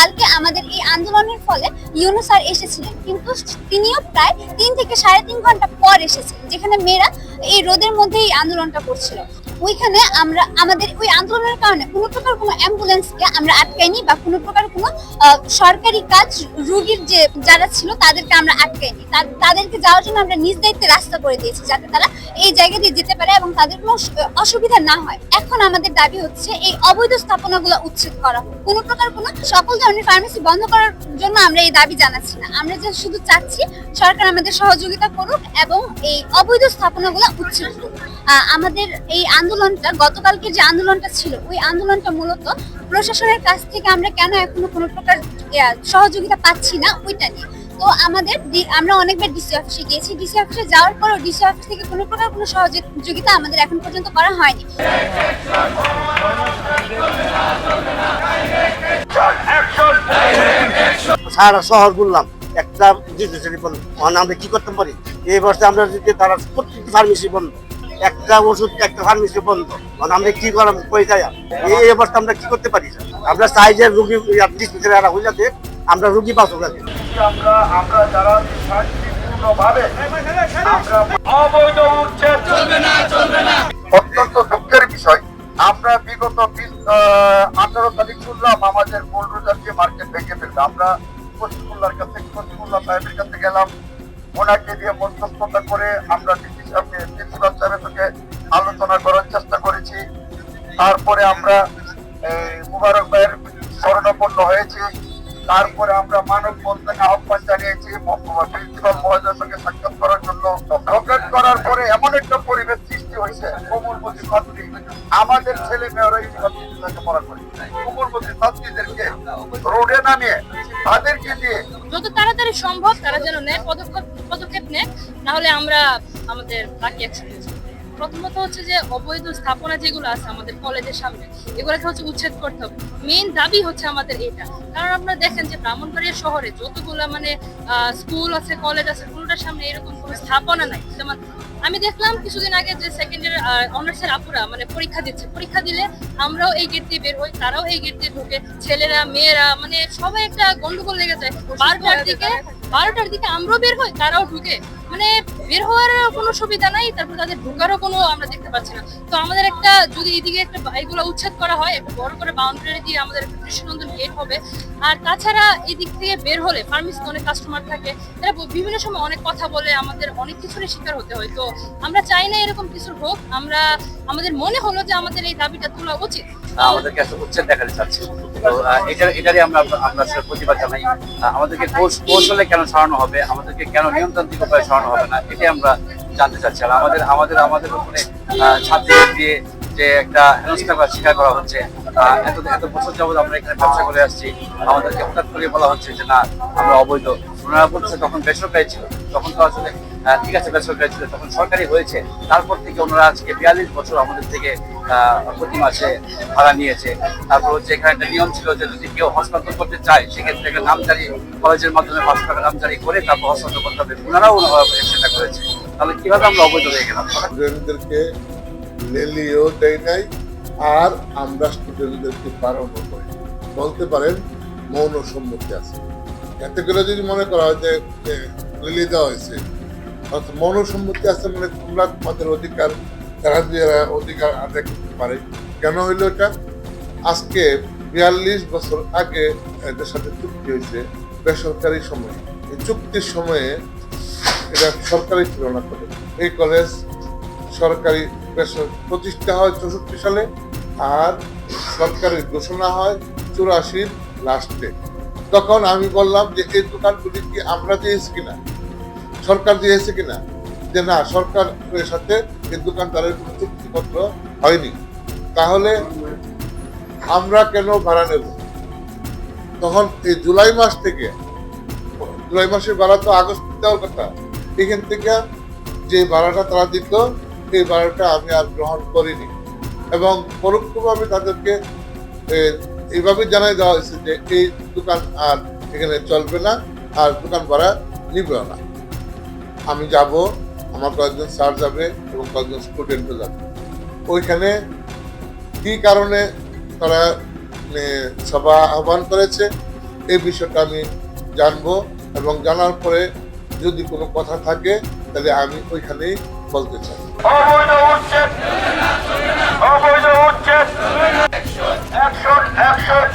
কালকে আমাদের এই আন্দোলনের ফলে ইউনু স্যার এসেছিলেন। কিন্তু তিনিও প্রায় তিন থেকে সাড়ে তিন ঘণ্টা পর এসেছিলেন যেখানে মেয়েরা এই রোদের মধ্যে এই আন্দোলনটা করছিল। ওইখানে আমরা, আমাদের ওই আন্দোলনের কারণে কোনো প্রকার কোনো অ্যাম্বুলেন্সকে আমরা আটকাইনি বা কোনো প্রকার কোনো সরকারি কাজ, রুগীর যে যারা ছিল তাদেরকে আমরা আটকাইনি। তাদেরকে যাওয়ার জন্য আমরা নিজ দায়িত্বে রাস্তা করে দিয়েছি যাতে তারা এই জায়গা দিয়ে যেতে পারে এবং তাদের কোনো অসুবিধা না হয়। এখন আমাদের দাবি হচ্ছে এই অবৈধ স্থাপনাগুলো উচ্ছেদ করা হোক। কোনো প্রকার কোনো সকল ধরনের ফার্মেসি বন্ধ করার জন্য আমরা এই দাবি জানাচ্ছি না। আমরা যে শুধু চাচ্ছি সরকার আমাদের সহযোগিতা করুক এবং এই অবৈধ স্থাপনাগুলো উচ্ছেদ করুক। আমাদের এই আন্দোলনটা, গতকালকে যে আন্দোলনটা ছিল, ওই আন্দোলনটা মূলত প্রশাসনের কাছ থেকে আমরা কেন এখনও কোনো প্রকার সহযোগিতা পাচ্ছি না ওইটা নিয়ে। তো আমাদের আমরা অনেকবার ডিসি অফিসে গিয়েছি। ডিসি অফিসে যাওয়ার পরও ডিসি অফিস থেকে কোনো প্রকার কোনো সহযোগিতা আমাদের এখন পর্যন্ত করা হয়নি। সারা শহর ঘুরলাম। একটা আমরা কি করতে পারি? এই বছর আমরা যদি তারা প্রত্যেকটি ফার্মেসি বন্ধ। একটা ওষুধ একটা ফার্মেসি বন্ধ। এখন আমরা কি করাম কই যায় এই অবস্থা আমরা কি করতে পারি? আমরা চাই যে রুগী ডিসপেন্সারি আর হইলে দেখ, আমরা রুগী আর কি। আমরা আমরা যারা শান্তিপূর্ণভাবে আমরা অবৈধ উচ্ছেদ চলবে না চলবে না। অত্যন্ত দুঃখের বিষয় আমরা বিগত আঠারো তারিখ শুনলাম আমাদের বুলডোজার যে মার্কেট ভেঙে ফেলবে। আমরা পশ্চিমুল্লার কাছে পশ্চিমুল্লাহ সাহেবের কাছে গেলাম। ওনাকে দিয়ে মধ্যস্থতা করে আমরা সঙ্গে আলোচনা করার চেষ্টা করেছি। তারপরে আমরা মুবারক ভাইয়ের স্মরণাপন্ন হয়েছি। তারপরে আমরা মানব বন্ধনে আহ্বান জানিয়েছি প্রিন্সিপাল মহোদয়ের সঙ্গে সাক্ষাৎ করার জন্য। সাক্ষাৎ করার পরে এমন একটা পরিবেশ সৃষ্টি হয়েছে, কোমলমতি ছাত্রী। আমাদের ছেলে মেয়েরা এই লেখাপড়া করে। কোমলমতি ছাত্রীদেরকে রোডে নামিয়ে, তাদেরকে দিয়ে যত তাড়াতাড়ি সম্ভব তারা যেন নেয়, পদক্ষেপ পদক্ষেপ নেয় না হলে আমরা আমাদের বাকি অ্যাকশন প্রথমত হচ্ছে যে অবৈধ স্থাপনা যেগুলো আছে আমাদের কলেজের সামনে, এগুলোকে হচ্ছে উচ্ছেদ করতে হবে। মেইন দাবি হচ্ছে আমাদের এটা। কারণ আপনারা দেখেন যে ব্রাহ্মণবাড়িয়া শহরে যতগুলো মানে স্কুল আছে কলেজ আছে কোনোটার সামনে এরকম কোনো স্থাপনা নাই। যেমন আমি দেখলাম কিছুদিন আগে যে সেকেন্ড ইয়ার অনার্সের আপুরা মানে পরীক্ষা দিচ্ছে। পরীক্ষা দিলে আমরাও এই গেট দিয়ে বের হই, তারাও এই গেট দিয়ে ঢোকে। ছেলেরা, মেয়েরা মানে সবাই একটা গন্ডগোল লেগে যায়। বারোটার দিকে বারোটার দিকে আমরাও বের হই, তারাও ঢুকে। মানে বের হওয়ার কোনো সুবিধা নাই, তারপর তাদের ঢোকারও কোনো আমরা দেখতে পাচ্ছি না। তো আমাদের একটা, যদি এদিকে একটা এগুলো উচ্ছেদ করা হয়, একটা বড় করে বাউন্ডারি দিয়ে আমাদের একটা কৃষ্ণনন্দন গেট হবে। আর তাছাড়া এদিক থেকে বের হলে ফার্মেসিতে অনেক কাস্টমার থাকে তারা বিভিন্ন সময় অনেক কথা বলে, আমাদের অনেক কিছুরই শিকার হতে হয়। তো আমরা চাই না এরকম কিছু হোক, আমরা, আমাদের মনে হলো যে আমাদের এই দাবিটা তোলা উচিত। আমাদেরকে আসলে উচ্ছেদ দেখাতে চাচ্ছে। তো এটা, এটারই আমরা আমরা প্রতিবাদ জানাই। আমাদেরকে কৌশলে কেন সরানো হবে, আমাদেরকে কেন নিয়মতান্ত্রিক উপায়ে সরানো হবে না এটি আমরা জানতে চাচ্ছি। আর আমাদের আমাদের আমাদের ওখানে ছাত্রীদের দিয়ে যে একটা হেনস্থা করা স্বীকার করা হচ্ছে এত এত বছর যাবত আমরা এখানে ব্যবসা করে আসছি, আমাদেরকে হঠাৎ করে বলা হচ্ছে যে না, আমরা অবৈধ। ওনারা বলছে তখন বেসরকারি ছিল, তখন তো আসলে ঠিক আছে, বেসরকারি ছিল, তখন সরকারি হয়েছে। তারপর থেকে ওনারা আজকে বিয়াল্লিশ বছর আমাদের থেকে প্রতি মাসে ভাড়া নিয়েছে। তারপর হচ্ছে এখানে একটা নিয়ম ছিল যে যদি কেউ হস্তান্তর করতে চায়, সেক্ষেত্রে একটা নামজারি কলেজের মাধ্যমে পাঁচশো টাকা নামজারি করে তারপর হস্তান্তর করতে হবে। ওনারাও সেটা করেছে। তাহলে কীভাবে আমরা অবৈধ হয়ে গেলাম? লেলিও দেয় নাই, আর আমরা স্টুডেন্টদেরকে বারণও করি বলতে পারেন, মৌন সম্মতি আছে। এতে করে যদি মনে করা হয় যে লেলি দেওয়া হয়েছে, অর্থাৎ মৌন সম্মতি আছে মানে তোমরা তোমাদের অধিকার তারা যারা অধিকার আদায় করতে পারে। কেন হইল এটা? আজকে বিয়াল্লিশ বছর আগে এদের সাথে চুক্তি হয়েছে বেসরকারি সময়ে। এই চুক্তির সময়ে এটা সরকারি ছিল না কলেজ এই কলেজ সরকারি প্রতিষ্ঠা হয় চৌষট্টি সালে আর সরকারের ঘোষণা হয় চুরাশির লাস্টে তখন আমি বললাম যে, এই দোকানগুলি কি আমরা দিয়েছি কিনা? সরকার দিয়েছে কিনা? যে, না, সরকারের সাথে এই দোকানদারের কোনো চুক্তিপত্র হয়নি। তাহলে আমরা কেন ভাড়া নেব? তখন এই জুলাই মাস থেকে, জুলাই মাসের ভাড়া তো আগস্ট দেওয়ার কথা। এখান থেকে যে ভাড়াটা তারা দিত এই ভাড়াটা আমি আর গ্রহণ করিনি। এবং পরোক্ষভাবে তাদেরকে এইভাবে জানাই দেওয়া হয়েছে যে এই দোকান আর এখানে চলবে না, আর দোকান ভাড়া নিবে না। আমি যাব, আমার কয়েকজন স্যার যাবে এবং কয়েকজন স্টুডেন্টও যাবে। ওইখানে কি কারণে তারা সভা আহ্বান করেছে, এই বিষয়টা আমি জানব এবং জানার পরে যদি কোনো কথা থাকে, তাহলে আমি ওইখানেই বলতে চাই অবৈধ উচ্ছেদ। Action action